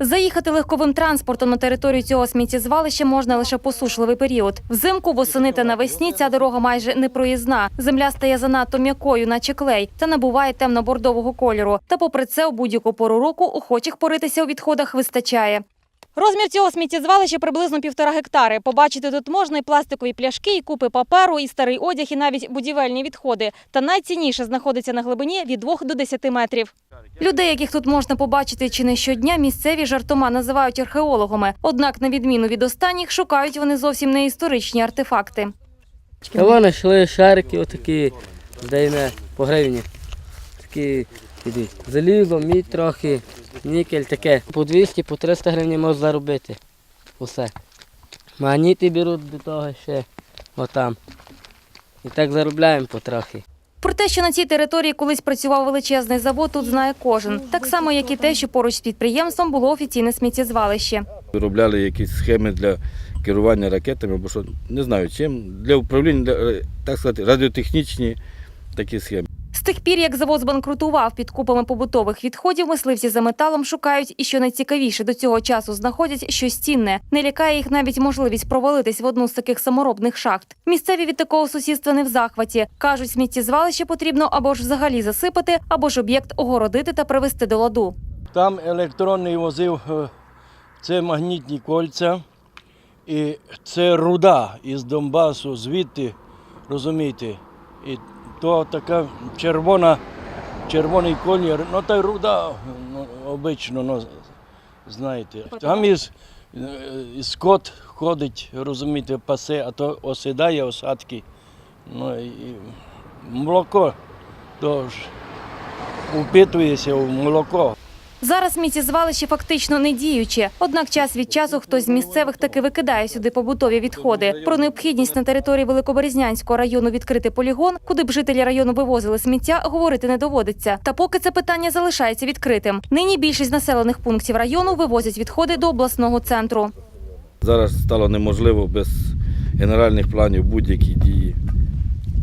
Заїхати легковим транспортом на територію цього сміттєзвалища можна лише посушливий період. Взимку, восени та навесні ця дорога майже не проїзна. Земля стає занадто м'якою, наче клей, та набуває темно-бордового кольору. Та попри це, у будь-яку пору року охочих поритися у відходах вистачає. Розмір цього сміттєзвалища приблизно півтора гектари. Побачити тут можна і пластикові пляшки, і купи паперу, і старий одяг, і навіть будівельні відходи. Та найцінніше знаходиться на глибині від 2 до 10 метрів. Людей, яких тут можна побачити чи не щодня, місцеві жартома називають археологами. Однак, на відміну від останніх, шукають вони зовсім не історичні артефакти. А вон знайшли шарики отакі, здаємо, по гривні. Такі. Залізо, мідь трохи, нікель таке. По 200, по 300 гривень можна заробити. Усе. Магніти беруть до того ще отам. І так заробляємо потрохи. Про те, що на цій території колись працював величезний завод, тут знає кожен. Так само, як і те, що поруч з підприємством було офіційне сміттєзвалище. Виробляли якісь схеми для керування ракетами, або що не знаю чим. Для управління, е, так сказати, радіотехнічні такі схеми. Тих пір, як завод збанкрутував під купами побутових відходів, мисливці за металом шукають і що найцікавіше до цього часу знаходять щось цінне. Не лякає їх навіть можливість провалитись в одну з таких саморобних шахт. Місцеві від такого сусідства не в захваті. кажуть, сміттєзвалище потрібно або ж взагалі засипати, або ж об'єкт огородити та привести до ладу. Там електронний возив е, це магнітні кольця, і це руда із Донбасу, звідти, розумієте. І то така червона, червоний колір, ну та й руда ну, обично, ну, знаєте. Там із, е, скот ходить, розумієте, пасе, а то осідає осадки. Ну, і і молоко то ж впитується в молоко. Зараз сміттєзвалище фактично не діюче. Однак час від часу хтось з місцевих таки викидає сюди побутові відходи. Про необхідність на території Великоберезнянського району відкрити полігон, куди б жителі району вивозили сміття, говорити не доводиться. Та поки це питання залишається відкритим. Нині більшість населених пунктів району вивозять відходи до обласного центру. Зараз стало неможливо без генеральних планів будь-які дії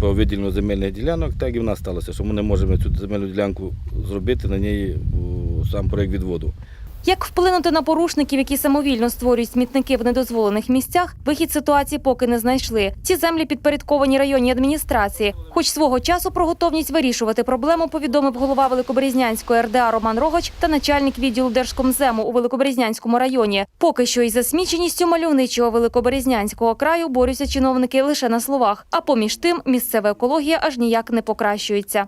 по виділенню земельних ділянок, так і в нас сталося, що ми не можемо цю земельну ділянку зробити на ній сам проєкт відводу. Як вплинути на порушників, які самовільно створюють смітники в недозволених місцях, вихід ситуації поки не знайшли. Ці землі підпорядковані районній адміністрації. Хоч свого часу про готовність вирішувати проблему повідомив голова Великоберезнянської РДА Роман Рогач та начальник відділу Держкомзему у Великоберезнянському районі. Поки що із засміченістю мальовничого Великоберезнянського краю борються чиновники лише на словах. А поміж тим місцева екологія аж ніяк не покращується.